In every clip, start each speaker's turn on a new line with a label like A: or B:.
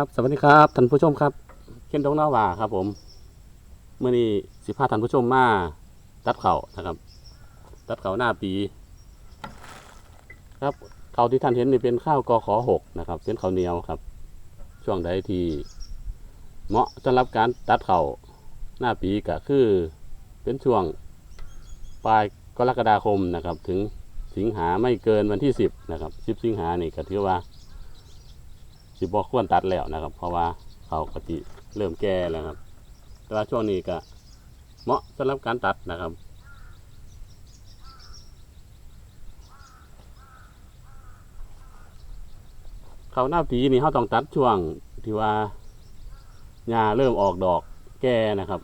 A: ับสวัสดีครับท่านผู้ชมครับเคนดงน้าว่าครับ ผมเมื่อนี้สิพาท่านผู้ชมมาตัดเข่านะครับ ตัดเข่าหน้าปี ครับเข่าที่ท่านเห็นนี่เป็นข้าวกอขอหกนะครับเป็นข้าวเหนียวครับ ช่วงใดที่เหมาะสำหรับการตัดเข่าหน้าปีก็คือ เป็นช่วงปลายกรกฎาคมนะครับ ถึงสิงหาไม่เกินวันที่สิบนะครับสิบสิงหานี่ก็ถือว่า สิบอกควรตัดแล้วนะครับ เพราะว่าเขากติเริ่มแก่แล้วครับ แต่ว่าช่วงนี้ก็เหมาะสำหรับการตัดนะครับเขาหน้าปีนี่เขาต้องตัดช่วงที่ว่าหญ้าเริ่มออกดอกแก่นะครับ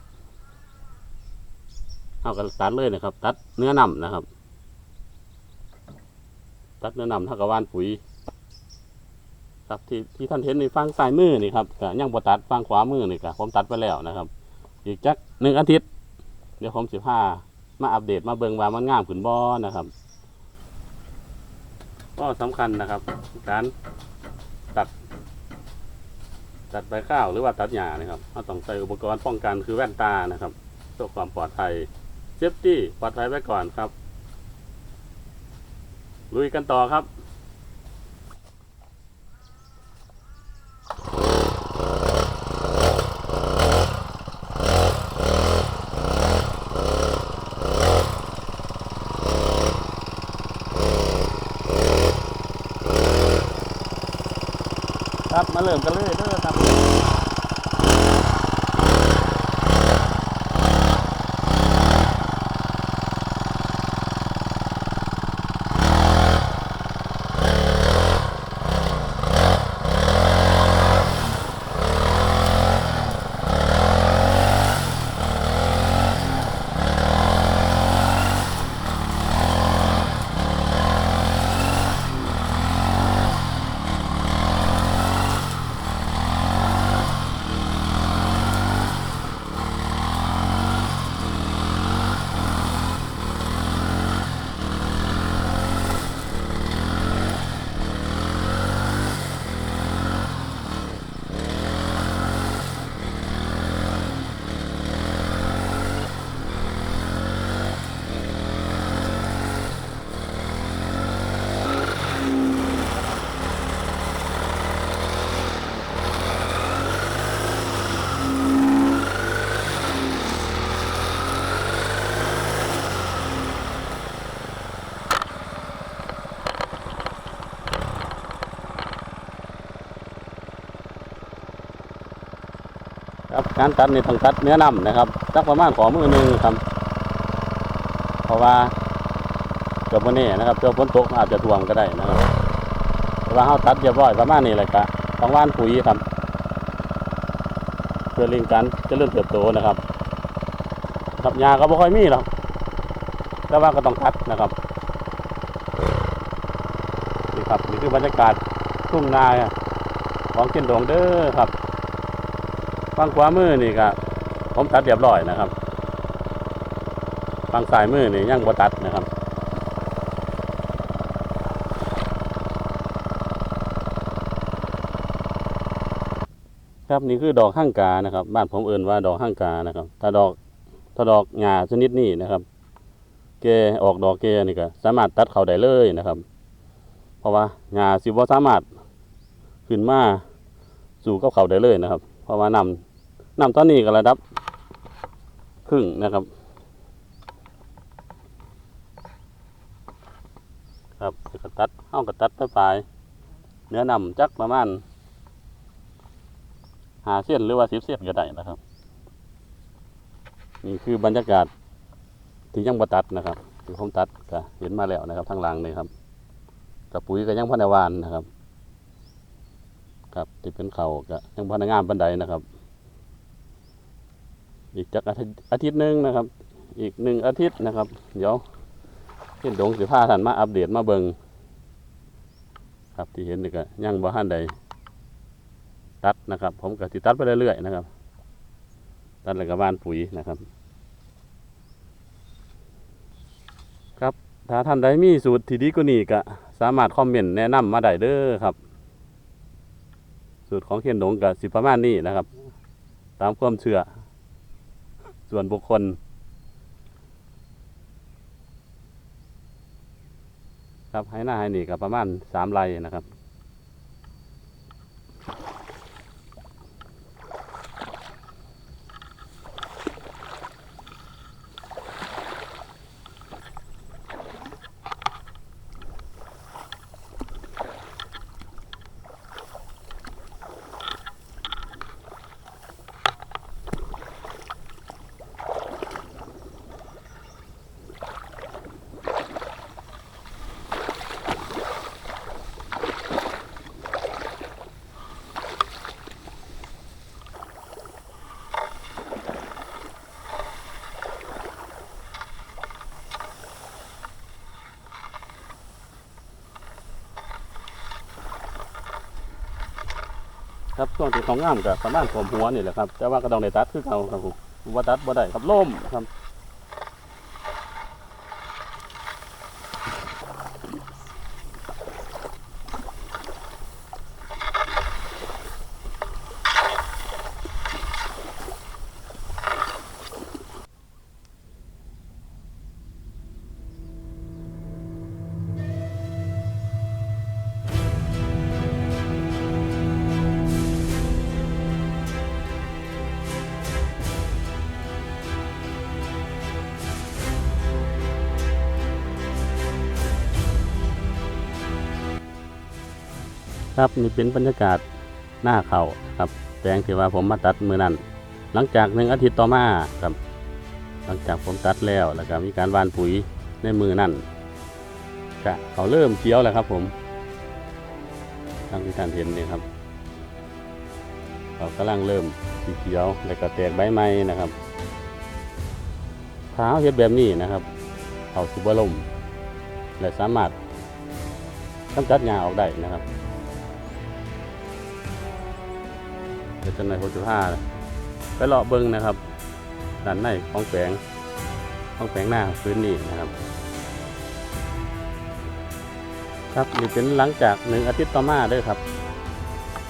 A: เขาก็ตัดเลยนะครับ ตัดเนื้อหน่ำนะครับ ตัดเนื้อหน่ำเท่ากับว่านปุ๋ย ครับที่ที่ท่านเห็นในฟังซ้ายมือนี่ครับก็ยังบ่ตัดฟังขวามือนี่ก็ผมตัดไปแล้วนะครับ อีกจักหนึ่งอาทิตย์ เดี๋ยวผมสิพามาอัปเดตมาเบิ่งว่ามันงามขึ้นบ่นะครับก็สำคัญนะครับ การตัด ตัดใบข้าวหรือว่าตัดหญ้านะครับเราต้องใส่อุปกรณ์ป้องกันคือแว่นตานะครับเพื่อความปลอดภัยเซฟตี้ปลอดภัยไว้ก่อนครับลุยกันต่อครับ ครับ มาเริ่มกันเลยเด้อครับ ครับการตัดนี่ต้องตัดเนื้อนํนะครับสักประมาณขอมือหนึ่งครับ เพราะว่าเกิดวันนี้นะครับเกิดฝนตกอาจจะท่วมก็ได้นะครับแต่ว่าเขาตัดเรียบร้อยประมาณนี้เลยกะต้องว่านปุ๋ยครับเพื่อเร่งการจะเริ่มเติบโตนะครับ ครับยาก็ไม่ค่อยมีหรอกแต่ว่าก็ต้องตัดนะครับนี่ครับนี่คือบรรยากาศทุ่งนาของเช่นดงเด้อครับ ฝั่งขวามือนี่ก็ผมตัดเรียบร้อยนะครับฝั่งซ้ายมือนี่ยังบ่ตัดนะครับครับนี่คือดอกห้างกานะครับ บ้านผมเอื่นว่าดอกห้างกานะครับถ้าดอกถ้าดอกหญ้าชนิดนี้นะครับแกออกดอกแกนี่ก็สามารถตัดเขาได้เลยนะครับ เพราะว่าหญ้าสิบ่สามารถขึ้นมาสู่กับเขาได้เลยนะครับ เพราะว่าน้ำ น้ำตอนนี้ก็ระดับครึ่งนะครับ ครับก็ตัดเอาก็ตัดไปปลายเนื้อนำจักประมาณหาเส้นหรือว่าสิบเส้นก็ได้นะครับ นี่คือบรรยากาศที่ยังบ่ตัดนะครับที่ผมตัดก็เห็นมาแล้วนะครับทางหลังนี่ครับกับปุ๋ยก็ยังพันวานนะครับ ครับที่เป็นเขาก็ยังพันงามบันไดนะครับ อีกจักอาทิตย์หนึ่งนะครับ อีกหนึ่งอาทิตย์นะครับ เดี๋ยวเห็นดงสิผ้าท่านมาอัปเดตมาเบิงครับที่เห็นนี่ก็ยังบ่ทันใดตัดนะครับ ผมก็ติตัดไปเรื่อยๆนะครับ ตัดแล้วก็บ้านปุ๋ยนะครับครับถ้าท่านใดมีสูตรที่ดีกว่านี้ก็สามารถคอมเมนต์แนะนำมาได้เด้อครับ สูตรของเคนหนงกับสิประมาณนี้นะครับ ตามความเชื่อ ส่วนบุคคล ครับให้หน้าให้นี่กับประมาณสามไร่นะครับ ครับช่วงที่ของงามกับประมาณผมหัวนี่แหละครับ แต่ว่าก็ต้องได้ตัดคือเขาครับผมว่าตัดบ่ได้ครับล่มครับ ครับนี่เป็นบรรยากาศหน้าเขาครับแปลงที่ว่าผมมาตัดมือนั้น หลังจากหนึ่งอาทิตย์ต่อมาครับ หลังจากผมตัดแล้วแล้วก็มีการวานปุ๋ยในมือนั่นก็เขาเริ่มเขียวแล้วครับผมทางที่ท่านเห็นนี่ครับเขากำลังเริ่มสีเขียวแล้วก็แตกใบไม้นะครับเท้าเฮ็ดแบบนี้นะครับเขาสิบล่มและสามารถกำจัดหญ้าออกได้นะครับ ดี๋ยวจะในหกจุดห้าไปเลาะเบิ้งนะครับด้านในของแฝงของแฝงหน้าพื้นนี่นะครับ ครับนี่เป็นหลังจากหนึ่งอาทิตย์ต่อมาด้วยครับ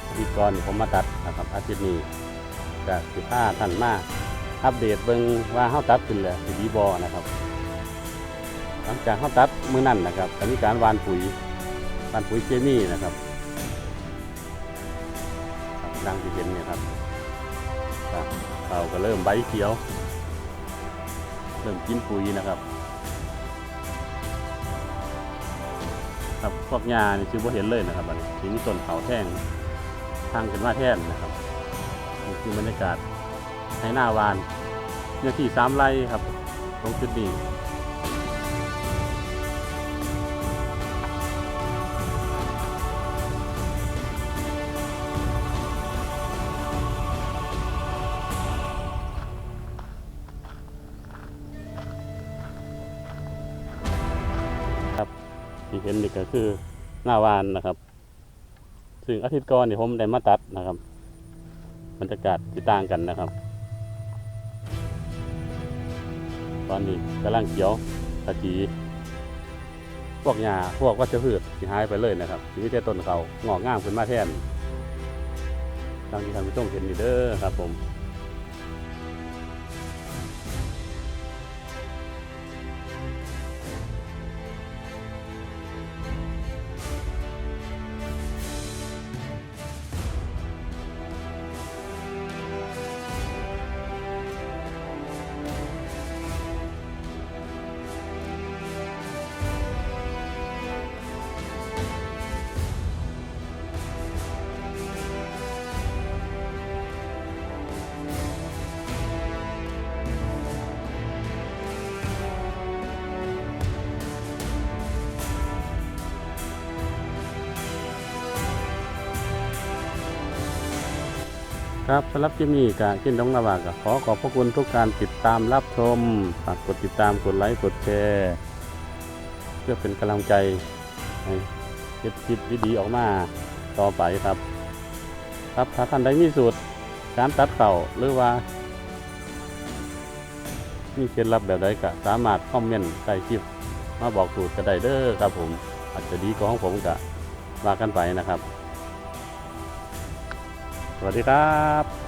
A: อาทิตย์ก่อนนี่ผมมาตัดนะครับอาทิตย์นี้จากสิบห้าท่านมาอัปเดตเบิ้งว่าเฮาตัดขึ้นแล้วสิดีบอนะครับ หลังจากเฮาตัดมือนั้นนะครับก็มีการวานปุ๋ยวานปุ๋ยเคมีนะครับ ดังที่เห็นเนี่ยครับเราก็เริ่มใบเขียว เริ่มกินปุ๋ยนะครับ ครับพวกหญ้านี่คือบ่เห็นเลยนะครับอันนี้ที่ต้นเขาแท่งทางเกันว่าแท่นนะครับนี่คือบรรยากาศให้หน้าวานเนื้อที่สามไร่ครับ ตรงจุดนี้ เห็นนี่ก็คือหน้าวานนะครับ ซึ่งอาทิตย์ก่อนนี่ผมได้มาตัดนะครับบรรยากาศที่ต่างกันนะครับ ตอนนี้กำลังเขียวขจีพวกหญ้าพวกวัชพืชที่หายไปเลยนะครับที่มีแต่ต้นเขางอกงามขึ้นมาแทนทางที่ท่านผู้ชมเห็นนี่เด้อครับผม ครับสำหรับคลิปนี้การขึ้นดงนาวากขอขอบพระคุณทุกการติดตามรับชมฝากกดติดตามกดไลค์กดแชร์เพื่อเป็นกำลังใจให้เก็บคลิปดีๆออกมาต่อไปครับ ครับถ้าท่านใดมีสูตรการตัดเข่าหรือว่ามีเคล็ดลับแบบใดก็สามารถคอมเมนต์ใต้คลิปมาบอกสูตรก็ได้เด้อครับผม อาจจะดีกว่าของผมก็ว่ากันไปนะครับ สวัสดีครับ